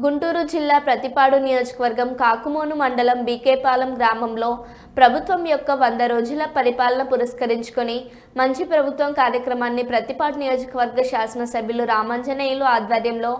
గుంటూరు జిల్లా ప్రతిపాడు నియోజకవర్గం కాకుమోను మండలం బీకేపాలెం గ్రామంలో ప్రభుత్వం యొక్క వంద రోజుల పరిపాలన పురస్కరించుకొని మంచి ప్రభుత్వం కార్యక్రమాన్ని ప్రతిపాడు నియోజకవర్గ శాసనసభ్యులు రామాంజనేయులు ఆధ్వర్యంలో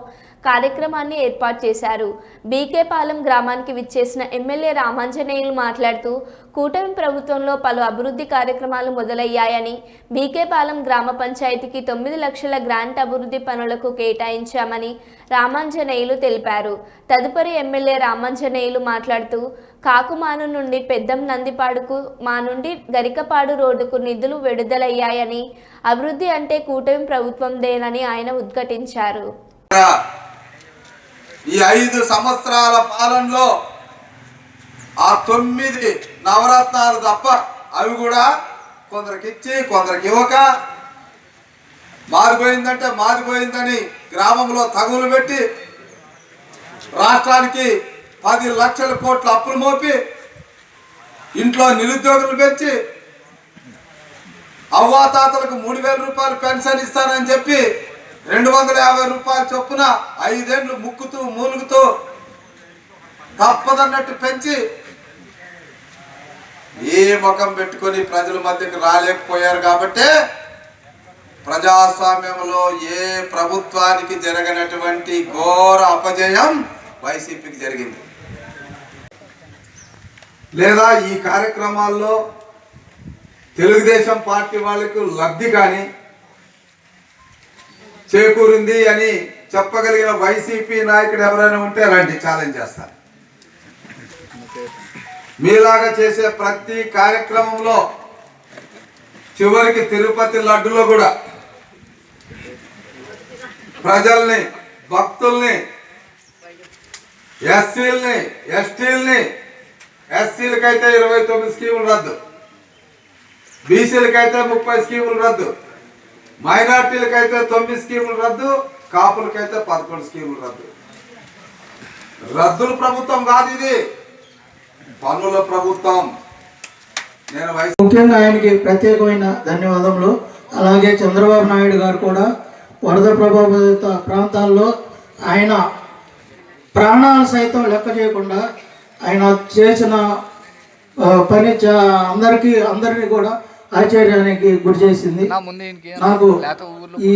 కార్యక్రమాన్ని ఏర్పాటు చేశారు. బీకేపాలెం గ్రామానికి విచ్చేసిన ఎమ్మెల్యే రామాంజనేయులు మాట్లాడుతూ కూటమి ప్రభుత్వంలో పలు అభివృద్ధి కార్యక్రమాలు మొదలయ్యాయని బీకేపాలెం గ్రామ పంచాయతీకి తొమ్మిది లక్షల గ్రాంట్ అభివృద్ధి పనులకు కేటాయించామని రామాంజనేయులు తెలిపారు. తదుపరి ఎమ్మెల్యే రామాంజనేయులు మాట్లాడుతూ కాకుమాను నుండి పెద్దం నందిపాడుకు మా నుండి గరికపాడు రోడ్డుకు నిధులు విడుదలయ్యాయని అభివృద్ధి అంటే కూటమి ప్రభుత్వందేనని ఆయన ఉద్ఘాటించారు. ఈ ఐదు సంవత్సరాల పాలనలో ఆ తొమ్మిది నవరత్నాలు తప్ప అవి కూడా కొందరికి ఇచ్చి కొందరికి ఇవ్వక మారిపోయిందంటే మారిపోయిందని గ్రామంలో తగులు పెట్టి రాష్ట్రానికి పది లక్షల కోట్ల అప్పులు మోపి ఇంట్లో నిరుద్యోగులు పెంచి అవ్వాతాతలకు మూడు వేల రూపాయలు పెన్షన్ ఇస్తానని చెప్పి రెండు వందల యాభై రూపాయల చొప్పున ఐదేళ్ళు ముక్కుతూ మూలుగుతూ తప్పదన్నట్టు పెంచి ఏ ముఖం పెట్టుకొని ప్రజల మధ్యకు రాలేకపోయారు కాబట్టే ప్రజాస్వామ్యంలో ఏ ప్రభుత్వానికి జరగనటువంటి ఘోర అపజయం వైసీపీకి జరిగింది. లేదా ఈ కార్యక్రమాల్లో తెలుగుదేశం పార్టీ వాళ్ళకు లబ్ధి కానీ చేకూరింది అని చెప్పగలిగిన వైసీపీ నాయకుడు ఎవరైనా ఉంటే రండి ఛాలెంజ్ చేస్తారు మీలాగా చేసే ప్రతి కార్యక్రమంలో చివరికి తిరుపతి లడ్డులో కూడా ప్రజల్ని భక్తుల్ని ఎస్సీల్ని ఎస్టీల్ని ఎస్సీలకైతే ఇరవై తొమ్మిది స్కీములు రద్దు బీసీలకైతే ముప్పై స్కీములు రద్దు మైనార్టీలకైతే తొమ్మిది స్కీములు రద్దు కాపులకైతే పదకొండు స్కీములు రద్దు. రద్దుల ప్రభుత్వం కాదు ఇది. పన్నుల ప్రభుత్వం. నేను ముఖ్యంగా ఆయనకి ప్రత్యేకమైన ధన్యవాదములు. అలాగే చంద్రబాబు నాయుడు గారు కూడా వరద ప్రభావిత ప్రాంతాల్లో ఆయన ప్రాణాలు సైతం లెక్క చేయకుండా ఆయన చేసిన పని చ అందరికీ అందరినీ కూడా ఆశ్చర్యానికి గురి చేసింది. నాకు ఈ